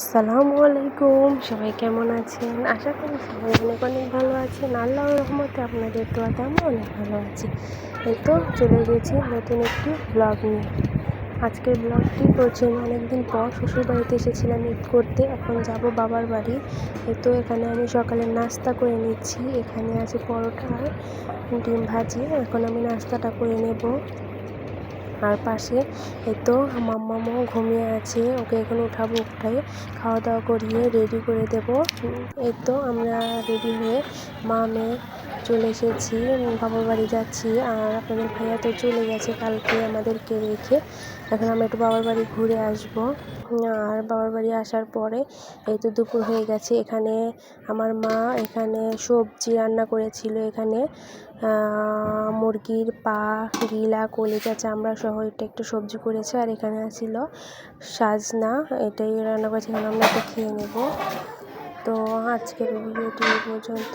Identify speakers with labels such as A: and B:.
A: আসসালামু আলাইকুম, সবাই কেমন আছেন? আশা করি সবাই অনেক অনেক ভালো আছেন। আল্লাহর রহমতে আপনাদের দোয়াতে আমি অনেক ভালো আছি। এই তো চলে গেছি নতুন একটি ব্লগ নিয়ে। আজকের ব্লগটি করছি অনেকদিন পর। শ্বশুরবাড়িতে এসেছিলাম ঈদ করতে, এখন যাব বাবার বাড়ি। এই তো এখানে আমি সকালে নাস্তা করে নিচ্ছি। এখানে আছে পরোটা ডিম ভাজি। এখন আমি নাস্তাটা করে নেব। আর পাশে তো মাম্মামও ঘুমিয়ে আছে, ওকে এখন উঠাবো উঠাই খাওয়া দাওয়া করিয়ে রেডি করে দেব। এই তো আমরা রেডি হয়ে মা মেয়ে চলে এসেছি, বাবার বাড়ি যাচ্ছি, আর আপনাদের ভাইয়া তো চলে গেছে কালকে আমাদেরকে রেখে। এখন আমরা একটু বাবার বাড়ি ঘুরে আসব। আর বাবার বাড়ি আসার পরে এই তো দুপুর হয়ে গেছে, এখানে আমার মা এখানে সবজি রান্না করেছিল এখানে। মুরগির পা, গিলা, কলিজা, চামড়া সহ এটা একটু সবজি করেছে আর এখানে ছিল সাজনা। এটাই রান্না করেছে, এখানে আমরা এটা খেয়ে নেব। তো আজকের ভিডিওটি পর্যন্ত